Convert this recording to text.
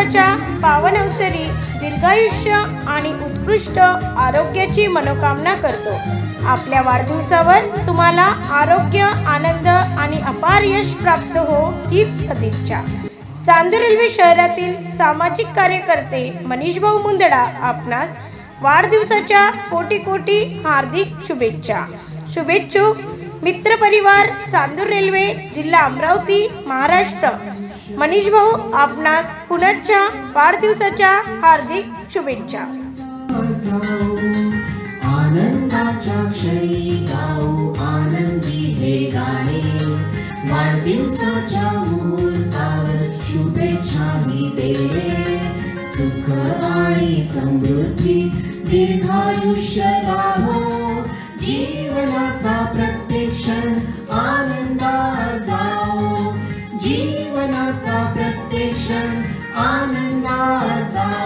वाढदिवसाच्या पावन अवसरी दीर्घायुष्य आणि उत्कृष्ट आरोग्याची मनोकामना करतो. आपल्या वाढदिवसावर तुम्हाला आरोग्य आनंद आणि अपार यश प्राप्त हो हीच सदिच्छा. चांदूर रेल्वे शहरातील सामाजिक कार्यकर्ते मनीष भाऊ मुंदडा आपणास वाढदिवसाच्या कोटी कोटी हार्दिक शुभेच्छा. शुभेच्छुक मित्रपरिवार चांदूर रेल्वे जिल्हा अमरावती महाराष्ट्र. मनीष भाऊ आपणास पुण्याच्या वाढदिवसाच्या हार्दिक शुभेच्छा. आनंदाच्या क्षणी गाऊ आनंदी हे गाणे. वाढदिवसाच्या मुहूर्तावर शुभेच्छा ही देणे. सुख आणि समृद्धी दीर्घायुष्य लाभो जीवनाचा जीवनाचा प्रत्येक